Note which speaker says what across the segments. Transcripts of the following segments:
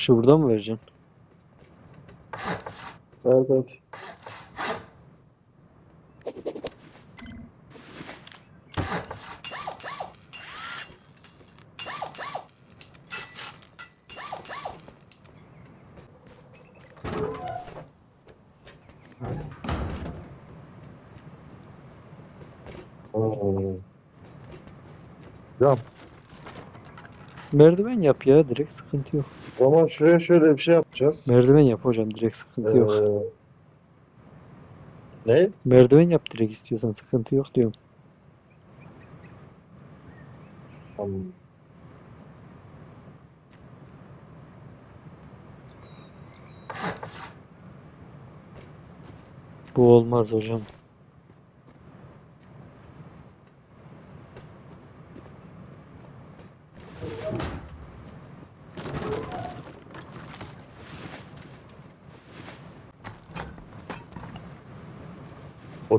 Speaker 1: Çıkışı burada mı vereceksin?
Speaker 2: Evet evet. Oo.
Speaker 1: Merdiven yap ya direkt sıkıntı yok.
Speaker 2: o zaman şuraya şöyle bir şey yapacağız.
Speaker 1: Merdiven yap hocam direkt sıkıntı yok.
Speaker 2: Ee, ne?
Speaker 1: Merdiven yap direkt istiyorsan sıkıntı yok diyorum.
Speaker 2: Tamam.
Speaker 1: Bu olmaz hocam.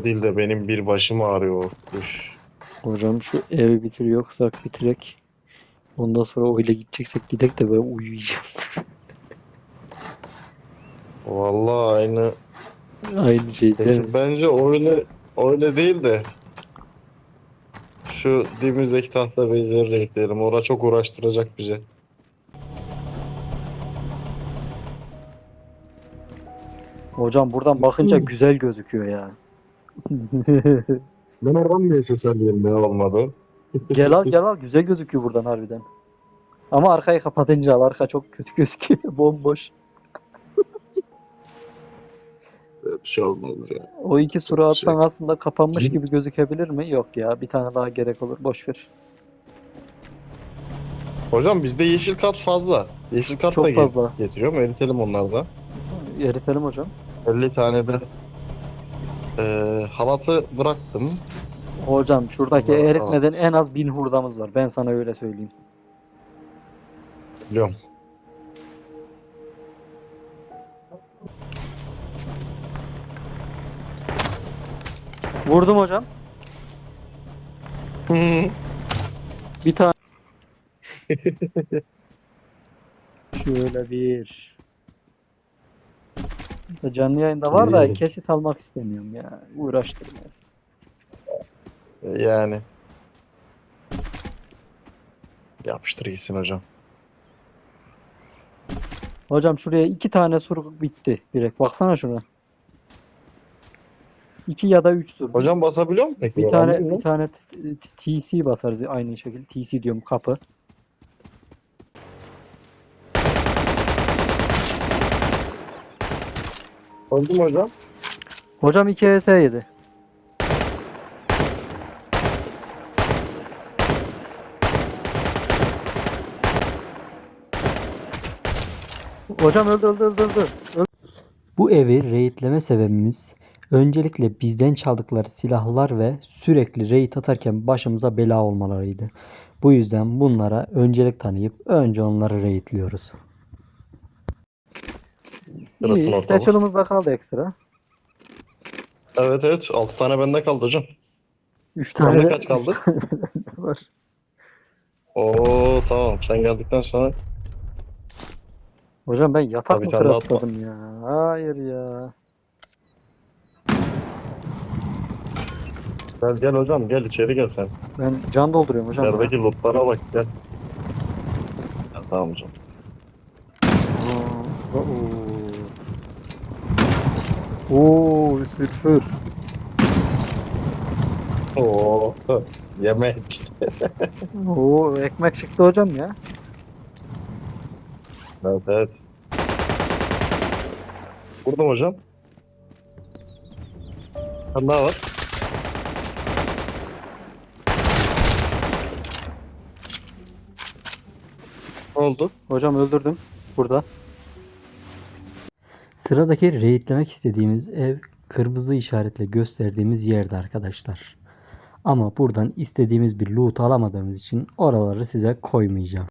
Speaker 2: O değil de benim bir başım ağrıyor.
Speaker 1: Hocam şu evi bitiriyorsak bitirek. Ondan sonra öyle gideceksek gidek de ben uyuyacağım.
Speaker 2: Vallahi aynı.
Speaker 1: Aynı şey değil mi?
Speaker 2: Bence öyle öyle değil de şu dibimizdeki tahta bezleri renkleyelim. Orada çok uğraştıracak bize.
Speaker 1: Hocam buradan bakınca güzel gözüküyor ya.
Speaker 2: Ben oradan niye ses alayım ne olmadı?
Speaker 1: Gel al gel al güzel gözüküyor buradan harbiden. Ama arkayı kapatınca al arka çok kötü gözüküyor bomboş.
Speaker 2: Bir şey olmaz ya.
Speaker 1: O iki sura atsan
Speaker 2: Şey-
Speaker 1: aslında kapanmış gibi gözükebilir mi? Yok ya bir tane daha gerek olur boş ver.
Speaker 2: Hocam bizde yeşil kat fazla. Yeşil kat
Speaker 1: Çok
Speaker 2: da ge-
Speaker 1: fazla.
Speaker 2: getiriyorum. Eritelim onları da.
Speaker 1: Eritelim hocam.
Speaker 2: 50 tane de eee halatı bıraktım.
Speaker 1: Hocam şuradaki eritmeden en az bin hurdamız var. Ben sana öyle söyleyeyim.
Speaker 2: Biliyorum.
Speaker 1: Vurdum hocam. Bir tane. Şöyle bir. Canlı yayında var da kesit almak istemiyorum ya. Uğraştırmaz.
Speaker 2: yani. Yapıştır gitsin hocam.
Speaker 1: Hocam şuraya iki tane sur bitti direkt. Baksana şuna. İki ya da üç sur.
Speaker 2: Hocam basabiliyor mu peki?
Speaker 1: bir tane bir tane TC basarız aynı şekilde. TC diyorum kapı.
Speaker 2: Oldu mu hocam?
Speaker 1: Hocam 2 ES yedi. Hocam öldü öldü öldü öldü. öldü.
Speaker 3: Bu evi raidleme sebebimiz öncelikle bizden çaldıkları silahlar ve sürekli raid atarken başımıza bela olmalarıydı. Bu yüzden bunlara öncelik tanıyıp önce onları raidliyoruz.
Speaker 2: Sırasını
Speaker 1: İyi,
Speaker 2: ortalık.
Speaker 1: Satchel'ımız da kaldı ekstra.
Speaker 2: Evet evet. 6 tane bende kaldı hocam.
Speaker 1: 3
Speaker 2: Sende
Speaker 1: tane de-
Speaker 2: kaç kaldı?
Speaker 1: var.
Speaker 2: Oo tamam. Sen geldikten sonra
Speaker 1: Hocam ben yatak
Speaker 2: Tabii
Speaker 1: mı
Speaker 2: sen de atma.
Speaker 1: kıratladım ya? Hayır ya.
Speaker 2: gel, gel hocam gel içeri gel sen.
Speaker 1: Ben can dolduruyorum hocam. ya.
Speaker 2: Yerdeki lootlara bak gel. Ya, tamam hocam.
Speaker 1: Aa, Oo. Oo, sülfür.
Speaker 2: Oo. Yemek.
Speaker 1: Oo, ekmek çıktı hocam ya.
Speaker 2: Evet evet. Vurdum hocam. Bir tane daha var. Ne oldu?
Speaker 1: Hocam öldürdüm. Burada.
Speaker 3: Sıradaki raidlemek istediğimiz ev kırmızı işaretle gösterdiğimiz yerde arkadaşlar. Ama buradan istediğimiz bir loot alamadığımız için oraları size koymayacağım.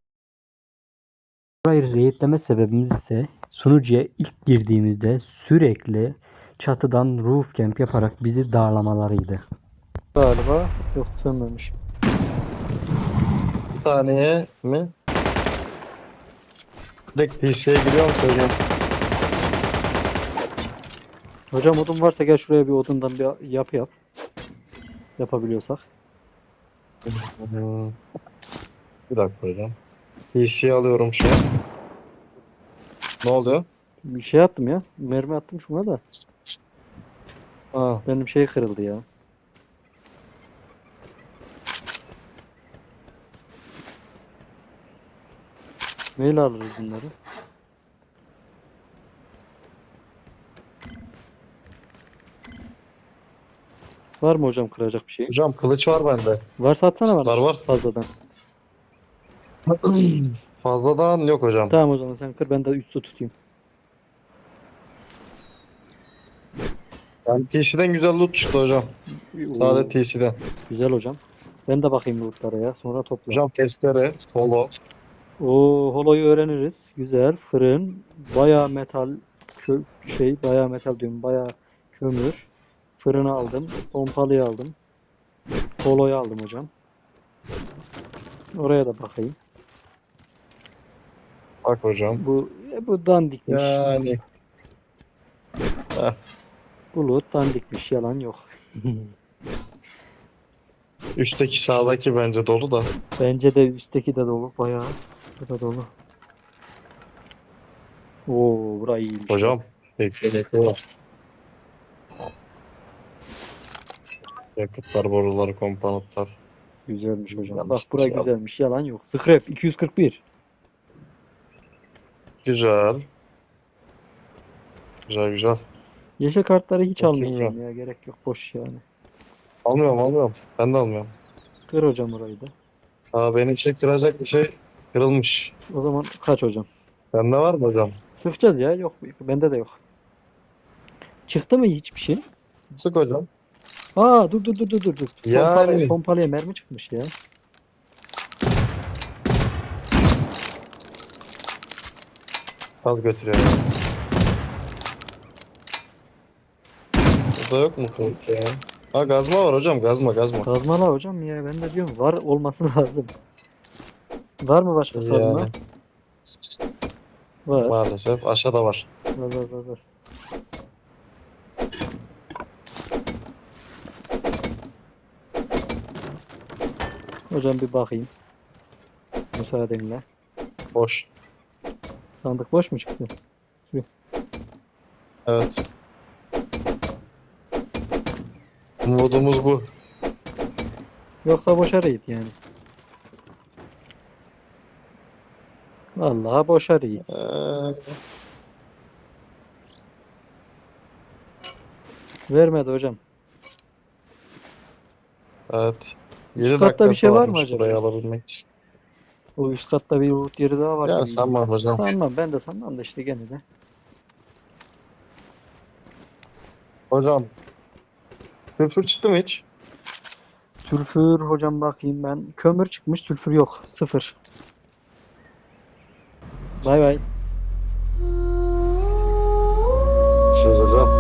Speaker 3: Burayı raidleme sebebimiz ise sunucuya ilk girdiğimizde sürekli çatıdan roof camp yaparak bizi darlamalarıydı.
Speaker 1: Galiba. Yok sönmemiş.
Speaker 2: Bir taneye mi? Direkt PC'ye giriyorum söyleyeyim.
Speaker 1: Hocam odun varsa gel şuraya bir odundan bir yapı yap. Yapabiliyorsak.
Speaker 2: Hmm. Bir dakika hocam. PC'ye alıyorum şey. Ne oluyor?
Speaker 1: Bir şey attım ya. Mermi attım şuna da.
Speaker 2: Ha,
Speaker 1: Benim şey kırıldı ya. Neyle alırız bunları? Var mı hocam kıracak bir şey?
Speaker 2: hocam kılıç var bende.
Speaker 1: Varsa atsana
Speaker 2: Var
Speaker 1: bana
Speaker 2: var.
Speaker 1: fazladan.
Speaker 2: Fazladan yok hocam.
Speaker 1: Tamam o zaman sen kır ben de üstü tutayım.
Speaker 2: Yani TC'den güzel loot çıktı hocam. Sade TC'den.
Speaker 1: güzel hocam. Ben de bakayım lootlara ya sonra topla.
Speaker 2: Hocam testere, solo.
Speaker 1: O holoyu öğreniriz. Güzel. Fırın, bayağı metal kö şey, bayağı metal diyorum. Bayağı kömür. Fırını aldım. Pompalıyı aldım. Holoyu aldım hocam. Oraya da bakayım.
Speaker 2: Bak hocam.
Speaker 1: Bu e, bu dandikmiş.
Speaker 2: Yani
Speaker 1: Bu loot dandikmiş. Yalan yok.
Speaker 2: üstteki sağdaki bence dolu da.
Speaker 1: Bence de üstteki de dolu. Bayağı. Bu da dolu. Oo, burayı iyiymiş.
Speaker 2: Hocam. Bekle var. Yakıtlar, borular, komponentler.
Speaker 1: Güzelmiş hocam.
Speaker 2: Yanlış
Speaker 1: Bak burayı
Speaker 2: şey
Speaker 1: güzelmiş. Yalan yok. Scrap 241.
Speaker 2: Güzel. Güzel güzel.
Speaker 1: Yeşil kartları hiç
Speaker 2: Bakayım
Speaker 1: almayacağım ya. Gerek yok. Boş yani.
Speaker 2: Almıyorum almıyorum. Ben de almıyorum.
Speaker 1: Kır hocam orayı da.
Speaker 2: Aa beni çektirecek bir şey kırılmış.
Speaker 1: O zaman kaç hocam?
Speaker 2: Sende var mı hocam?
Speaker 1: Sıkacağız ya. Yok. Bende de yok. Çıktı mı hiçbir şey?
Speaker 2: Sık hocam.
Speaker 1: Aa dur dur dur dur dur. dur.
Speaker 2: Yani.
Speaker 1: Pompalıya, pompalıya mermi çıkmış ya.
Speaker 2: Az götürüyorum. Burada yok mu kılıç ya? Ha gazma var hocam gazma gazma.
Speaker 1: Kazmalı hocam ya. Ben de diyorum var olması lazım. Var mı başka kazma?
Speaker 2: Yani
Speaker 1: Var.
Speaker 2: maalesef aşağıda var.
Speaker 1: Var var var var. Hocam bir bakayım. Müsaadenle.
Speaker 2: Boş.
Speaker 1: Sandık boş mu çıktı?
Speaker 2: Evet. Umudumuz bu.
Speaker 1: Yoksa boşa raid yani. Vallahi boşa raid.
Speaker 2: Ee,
Speaker 1: Vermedi hocam.
Speaker 2: evet. Üst
Speaker 1: katta bir şey var mı acaba?
Speaker 2: Alabilmek için.
Speaker 1: O üst katta bir yurt yeri daha var.
Speaker 2: Ya sanmam hocam.
Speaker 1: Sanmam ben de sanmam da işte gene de.
Speaker 2: Hocam. Sülfür çıktı mı hiç?
Speaker 1: Sülfür hocam bakayım ben. Kömür çıkmış sülfür yok. Sıfır. Bay bay. Söz hocam.